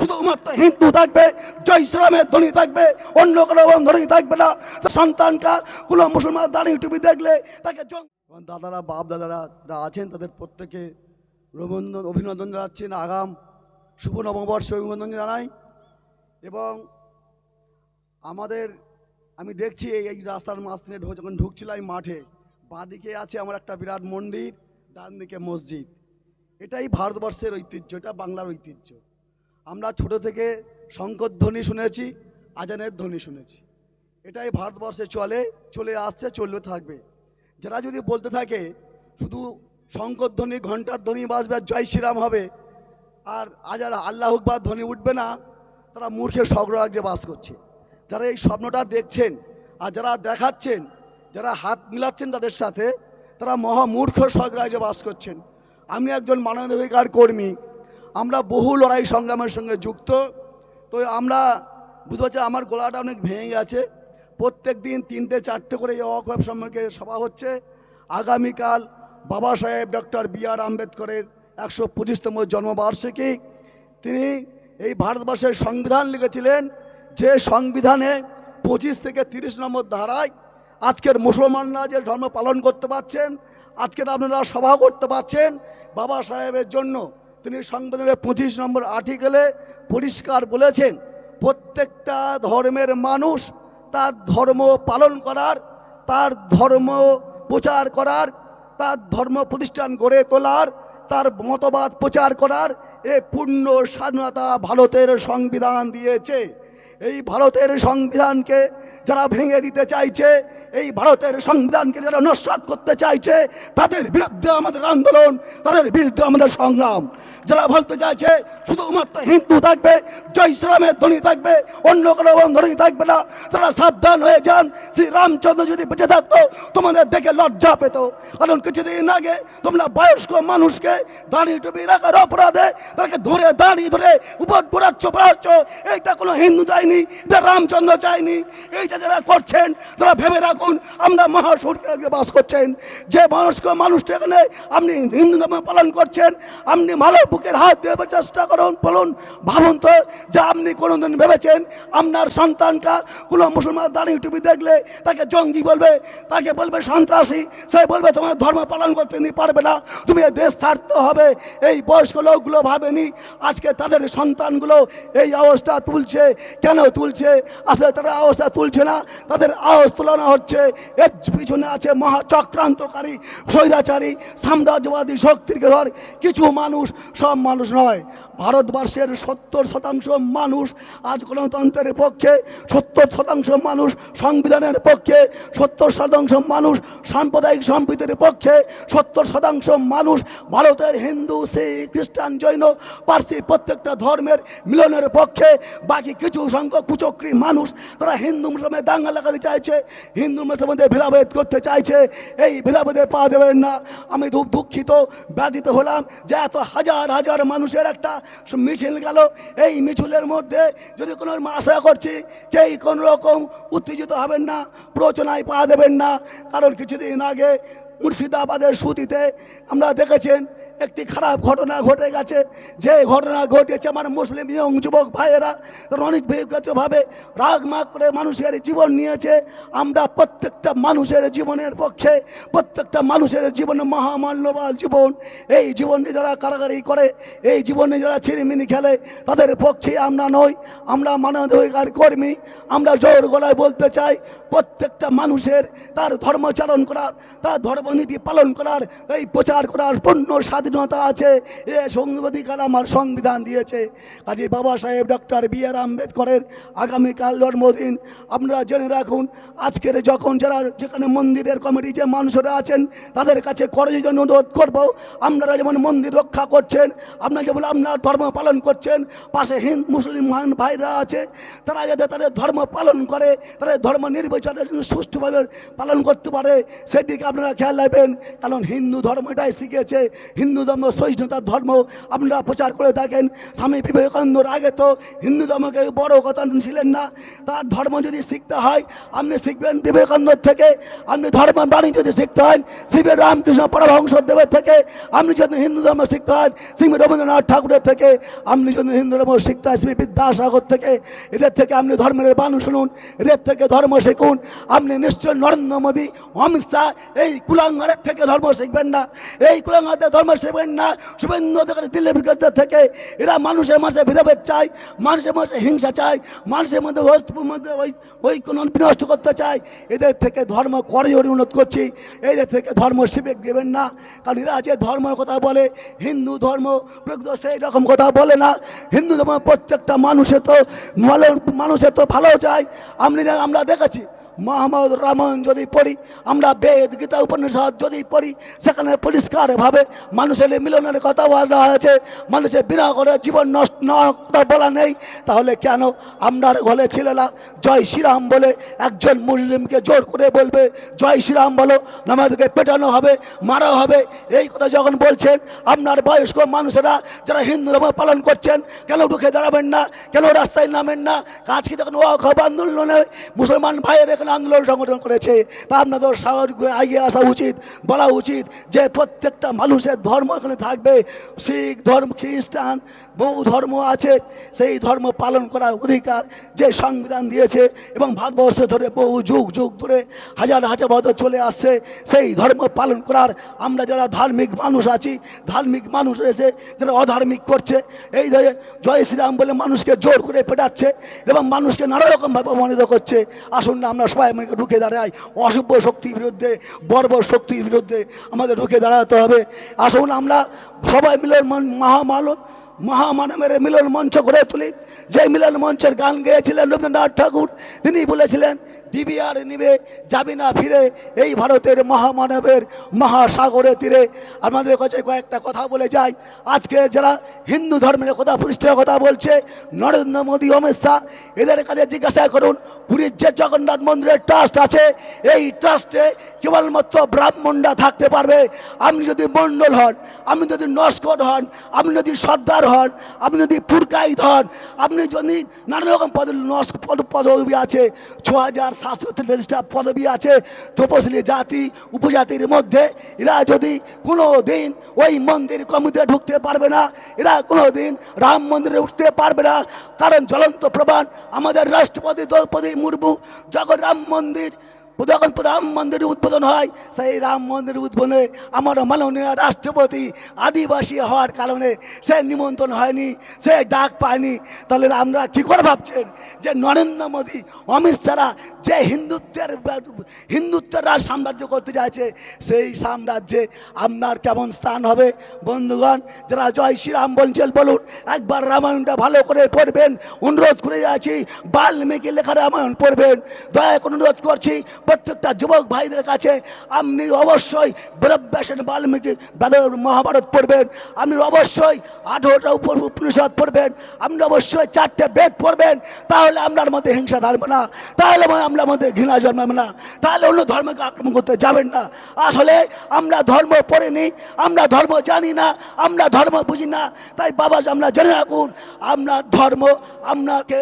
শুধুমাত্র হিন্দু থাকবে, জয় ইসলামের ধ্বনি থাকবে, অন্য কোনো ধ্বনি থাকবে না। তার সন্তানকা কোনো মুসলমান দাঁড়িয়ে টুপি দেখলে তাকে দাদারা, বাপ দাদারা যারা আছেন তাদের প্রত্যেকে রবীন্দ্র অভিনন্দন জানাচ্ছেন, আগাম শুভ নববর্ষে অভিনন্দন জানাই। এবং আমাদের, আমি দেখছি এই রাস্তার মাঝখানে যখন ঢুকছিলাম মাঠে, বাঁদিকে আছে আমার একটা বিরাট মন্দির ডান দিকে মসজিদ। এটাই ভারতবর্ষের ঐতিহ্য, এটা বাংলার ঐতিহ্য। আমরা ছোট থেকে শঙ্কর ধ্বনি শুনেছি, আজানের ধ্বনি শুনেছি। এটাই ভারতবর্ষে চলে চলে আসছে, চলবে, থাকবে। যারা যদি বলতে থাকে, শুধু শঙ্কর ধ্বনি, ঘণ্টার ধ্বনি বাজবে আর জয় শ্রীরাম হবে, আর আজ আর আল্লাহ হুকবার ধ্বনি উঠবে না, তারা মূর্খের স্বর্গরাজ্যে বাস করছে। যারা এই স্বপ্নটা দেখছেন আর যারা দেখাচ্ছেন, যারা হাত মিলাচ্ছেন তাদের সাথে, তারা মহামূর্খ স্বর্গরাজ্যে বাস করছেন। আমি একজন মানবাধিকার কর্মী আমরা বহু লড়াই সংগ্রামের সঙ্গে যুক্ত। তো আমরা, বুঝতে পারছি আমার গলাটা অনেক ভেঙে গেছে। প্রত্যেক দিন তিনটে, চারটে করে এই অকওয়েব সম্পর্কে সভা হচ্ছে। আগামীকাল বাবা সাহেব ডক্টর বি আর আম্বেদকরের একশো পঁচিশতম জন্মবার্ষিকী। তিনি এই ভারতবর্ষের সংবিধান লিখেছিলেন, যে সংবিধানে পঁচিশ থেকে তিরিশ নম্বর ধারায় আজকের মুসলমানরা যে ধর্ম পালন করতে পারছেন, আজকের আপনারা সভা করতে পারছেন বাবা সাহেবের জন্য। তিনি সংবিধানের পঁচিশ নম্বর আর্টিকেলে পরিষ্কার বলেছেন, প্রত্যেকটা ধর্মের মানুষ তার ধর্ম পালন করার, তার ধর্ম প্রচার করার, তার ধর্ম প্রতিষ্ঠান গড়ে তোলার, তার মতবাদ প্রচার করার এ পূর্ণ স্বাধীনতা ভারতের সংবিধান দিয়েছে। এই ভারতের সংবিধানকে যারা ভেঙে দিতে চাইছে, এই ভারতের সংবিধানকে যারা নস্বাত করতে চাইছে, তাদের বিরুদ্ধে আমাদের আন্দোলন, তাদের বিরুদ্ধে আমাদের সংগ্রাম। যারা বলতে চাইছে, শুধুমাত্র হিন্দু থাকবে, জয় শ্রীরামের ধ্বনি থাকবে, অন্য কোনো ধ্বনি থাকবে না। তারা সাবধান হয়ে যান, শ্রী রামচন্দ্র যদি বেঁচে থাকতো, তোমাদের দেখে লজ্জা পেত। কারণ কিছুদিন আগে তোমরা বয়স্ক মানুষকে দাঁড়িয়ে টুপি রাখার অপরাধে, তাদেরকে ধরে দাঁড়িয়ে ধরে উপর পড়াচ্ছ পড়াচ্ছ এইটা কোনো হিন্দু চাইনি এটা রামচন্দ্র চাইনি এইটা যারা করছেন, তারা ভেবে রাখুন, আমরা মহাসুরকে বাস করছেন। যে বয়স্ক মানুষটা এখানে, আপনি হিন্দু ধর্ম পালন করছেন, আপনি ভালো বুকের হাত দিয়ে চেষ্টা করুন, বলুন, ভাবুন তো যে আপনি কোনোদিন ভেবেছেন আপনার সন্তানটা কোনো মুসলমান দাঁড়িয়ে টুপি দেখলে তাকে জঙ্গি বলবে, তাকে বলবে সন্ত্রাসী, সে বলবে তোমার ধর্ম পালন করতে পারবে না, তুমি দেশ ছাড়তে হবে, এই বয়স্ক লোকগুলো ভাবেনি, আজকে তাদের সন্তানগুলো এই অবস্থা তুলছে, কেন তুলছে? আসলে তারা অবস্থা তুলছে না, তাদের আওয়াজ তোলানো হচ্ছে, এর পিছনে আছে মহা চক্রান্তকারী, স্বৈরাচারী, সাম্রাজ্যবাদী, শক্তির ঘর, কিছু মানুষ সব মানুষ নয়। ভারতবর্ষের সত্তর শতাংশ মানুষ আজ গণতন্ত্রের পক্ষে, সত্তর শতাংশ মানুষ সংবিধানের পক্ষে, সত্তর শতাংশ মানুষ সাম্প্রদায়িক সম্প্রীতির পক্ষে, সত্তর শতাংশ মানুষ ভারতের হিন্দু, শিখ, খ্রিস্টান, জৈন, পার্সি প্রত্যেকটা ধর্মের মিলনের পক্ষে, বাকি কিছু সংখ্যক কুচক্রী মানুষ তারা হিন্দু মুসলমানের দাঙ্গা লাগাতে চাইছে, হিন্দু মুসলমানদের ভেদাভেদ করতে চাইছে। এই ভেদাভেদে পা দেবেন না। আমি দুঃখিত, ব্যথিত হলাম যে এত হাজার হাজার মানুষের একটা মিছিল গেল। এই মিছিলের মধ্যে যদি কোনো আশা করছি, কেই কোনো রকম উত্তেজিত হবেন না প্রচনায় পা দেবেন না। কারণ কিছুদিন আগে মুর্শিদাবাদের সুতিতে আমরা দেখেছেন একটি খারাপ ঘটনা ঘটে গেছে। যে ঘটনা ঘটেছে আমার মুসলিম ইয়ং যুবক ভাইয়েরা তারা অনেক ব্যক্তিগতভাবে রাগ মাগ করে মানুষের জীবন নিয়েছে। আমরা প্রত্যেকটা মানুষের জীবনের পক্ষে, প্রত্যেকটা মানুষের জীবনে মহামাল্যবান জীবন। এই জীবনকে যারা কারাগারি করে, এই জীবনে যারা ছিনিমিনি খেলে, তাদের পক্ষে আমরা নই। আমরা মানবাধিকার কর্মী। আমরা জোর গলায় বলতে চাই, প্রত্যেকটা মানুষের তার ধর্মচারণ করার, তার ধর্মনীতি পালন করার, এই প্রচার করার পূর্ণ স্বাধীনতা আছে, এ সংবিধান আমার সংবিধান দিয়েছে। কাজে বাবা সাহেব ডক্টর বি আর আম্বেদকরের আগামীকাল জন্মদিন। আপনারা জেনে রাখুন, আজকের যখন যারা যেখানে মন্দিরের কমিটি যে মানুষরা আছেন, তাদের কাছে করে জন্য অনুরোধ করব, আপনারা যেমন মন্দির রক্ষা করছেন, আপনারা যেমন আপনার ধর্ম পালন করছেন, পাশে হিন্দু, মুসলিম মান ভাইরা আছে, তারা যাতে তাদের ধর্ম পালন করে, তাদের ধর্ম নির্বিচারে যেন সুষ্ঠুভাবে পালন করতে পারে, সেদিকে আপনারা খেয়াল রাখবেন, কারণ হিন্দু ধর্ম এটাই শিখেছে, হিন্দু হিন্দু ধর্ম সহিষ্ণুতার ধর্ম আপনারা প্রচার করে থাকেন। স্বামী বিবেকানন্দর আগে তো হিন্দু ধর্মকে বড় কথা ছিলেন না। তার ধর্ম যদি শিখতে হয়, আপনি শিখবেন বিবেকানন্দ থেকে। আপনি ধর্ম বাণী যদি শিখতে হয়, শিবের রামকৃষ্ণ পরমহংস দেবের থেকে। আপনি যদি হিন্দু ধর্ম শিখতে হয়, শ্রী রবীন্দ্রনাথ ঠাকুরের থেকে। আপনি যদি হিন্দু ধর্ম শিখতে হয়, শ্রী বিদ্যাসাগর থেকে। এদের থেকে আপনি ধর্মের বাণী শুনুন, এদের থেকে ধর্ম শিখুন। আপনি নিশ্চয় নরেন্দ্র মোদী, অমিত শাহ, এই কুলাঙ্গারের থেকে ধর্ম শিখবেন না। এই কুলাঙ্গারদের ধর্ম শিখবেন না, শুভেন্দু অধিকারী দিল্লি ব্রিগেডদের থেকে এরা মানুষের মাঝে ভেদাভেদ চায়, মানুষের মাঝে হিংসা চায়, মানুষের মধ্যে মধ্যে ওই ওই কোনো বিনষ্ট করতে চায়। এদের থেকে ধর্ম করে অনুরোধ করছি, এদের থেকে ধর্ম শিবে দেবেন না, কারণ এরা যে ধর্মের কথা বলে, হিন্দু ধর্ম সেই রকম কথা বলে না। হিন্দু ধর্ম প্রত্যেকটা মানুষে তো মানুষের তো ভালো চায়। আপনি আমরা দেখেছি মহামদ রামায়ণ যদি পড়ি, আমরা বেদ, গীতা, উপনিষদ যদি পড়ি, সেখানে পরিষ্কারভাবে মানুষের মিলনের কথা বলা হয়েছে। মানুষের বিনা করে জীবন নষ্ট নেওয়ার কথা বলা নেই। তাহলে কেন আপনার ঘরে ছেলেরা জয় শ্রীরাম বলে একজন মুসলিমকে জোর করে বলবে, জয় শ্রীরাম বলো, আমাদেরকে পেটানো হবে, মারা হবে? এই কথা যখন বলছেন, আপনার বয়স্ক মানুষেরা যারা হিন্দু ধর্ম পালন করছেন, কেন ঢুকে দাঁড়াবেন না? কেন রাস্তায় নামেন না? আজকে তখন ওয়াকফ আন্দোলনে মুসলমান ভাইয়ের এখানে আন্দোলন সংগঠন করেছে তা আপনাদের স্বাভাবিক করে এগিয়ে আসা উচিত, বলা উচিত যে প্রত্যেকটা মানুষের ধর্ম এখানে থাকবে। শিখ ধর্ম, খ্রিস্টান বহু ধর্ম আছে, সেই ধর্ম পালন করার অধিকার যে সংবিধান দিয়েছে এবং ভারতবর্ষ ধরে বহু যুগ যুগ ধরে হাজার হাজার বছর চলে আসছে, সেই ধর্ম পালন করার আমরা যারা ধার্মিক মানুষ আছি, ধার্মিক মানুষ রয়েছে যারা অধার্মিক করছে, এই যে জয় শ্রীরাম বলে মানুষকে জোর করে পেটাচ্ছে এবং মানুষকে নানা রকমভাবে অপমানিত করছে, আসুন না আমরা সবাই আমাকে ঢুকে দাঁড়ায়। অসভ্য শক্তির বিরুদ্ধে, বর্বর শক্তির বিরুদ্ধে আমাদের ঢুকে দাঁড়াতে হবে। আসুন আমরা সবাই মিলে মহামালন মহামানবের মিলন মঞ্চ গড়ে তুলি। যে মিলন মঞ্চের গান গেয়েছিলেন রবীন্দ্রনাথ ঠাকুর, তিনি বলেছিলেন, দিবি আর নিবে, যাবি না ফিরে, এই ভারতের মহামানবের মহাসাগরের তীরে। আমাদের কাছে কয়েকটা কথা বলে যাই। আজকে যারা হিন্দু ধর্মের কথা প্রতিষ্ঠার কথা বলছে, নরেন্দ্র মোদী, অমিত শাহ, এদের কাছে জিজ্ঞাসা করুন, পুরীর যে জগন্নাথ মন্দিরের ট্রাস্ট আছে, এই ট্রাস্টে কেবলমাত্র ব্রাহ্মণরা থাকতে পারবে। আপনি যদি মণ্ডল হন, আপনি যদি নস্কর হন, আপনি যদি সর্দার হন, আপনি যদি পুরকাইত হন, আপনি যদি নানা রকম পদ পদবি আছে ছ হাজার সাতশো তেত্রিশটা পদবি আছে তপশিলি জাতি, উপজাতির মধ্যে, এরা যদি কোনো দিন ওই মন্দির কমিটিতে ঢুকতে পারবে না, এরা কোনো দিন রাম মন্দিরে উঠতে পারবে না। কারণ জ্বলন্ত প্রমাণ আমাদের রাষ্ট্রপতি, দ্রৌপদী মুর্মু, যখন রাম মন্দির যখন রাম মন্দির উদ্বোধন হয়। সেই রাম মন্দির উদ্বোধনে আমার মাননীয় রাষ্ট্রপতি আদিবাসী হওয়ার কারণে সে নিমন্ত্রণ হয়নি, সে ডাক পায়নি। তাহলে আমরা কী করে ভাবছেন যে নরেন্দ্র মোদী, অমিত শাহরা যে হিন্দুত্বের হিন্দুত্বের রাজ সাম্রাজ্য করতে চাইছে সেই সাম্রাজ্যে আপনার কেমন স্থান হবে? বন্ধুগণ, যারা জয় শ্রীরাম বলছেন, বলুন, একবার রামায়ণটা ভালো করে পড়বেন, অনুরোধ করে যাচ্ছি বাল্মীকি লেখা রামায়ণ পড়বেন। দয়া করে অনুরোধ করছি, প্রত্যেকটা যুবক ভাইদের কাছে আপনি অবশ্যই বেদব্যাসেন বাল্মীকি মহাভারত পড়বেন, আপনি অবশ্যই আঠেরোটা উপ উপনিষদ পড়বেন, আপনি অবশ্যই চারটে বেদ পড়বেন, তাহলে আপনার মধ্যে হিংসা ধর্ম না। তাহলে আপনার মধ্যে ঘৃণা জন্মাবে না। তাহলে অন্য ধর্মকে আক্রমণ করতে যাবেন না। আসলে আমরা ধর্ম পড়িনি, আমরা ধর্ম জানি না, আমরা ধর্ম বুঝি না। তাই বাবা, আমরা জেনে রাখুন আপনার ধর্ম আপনাকে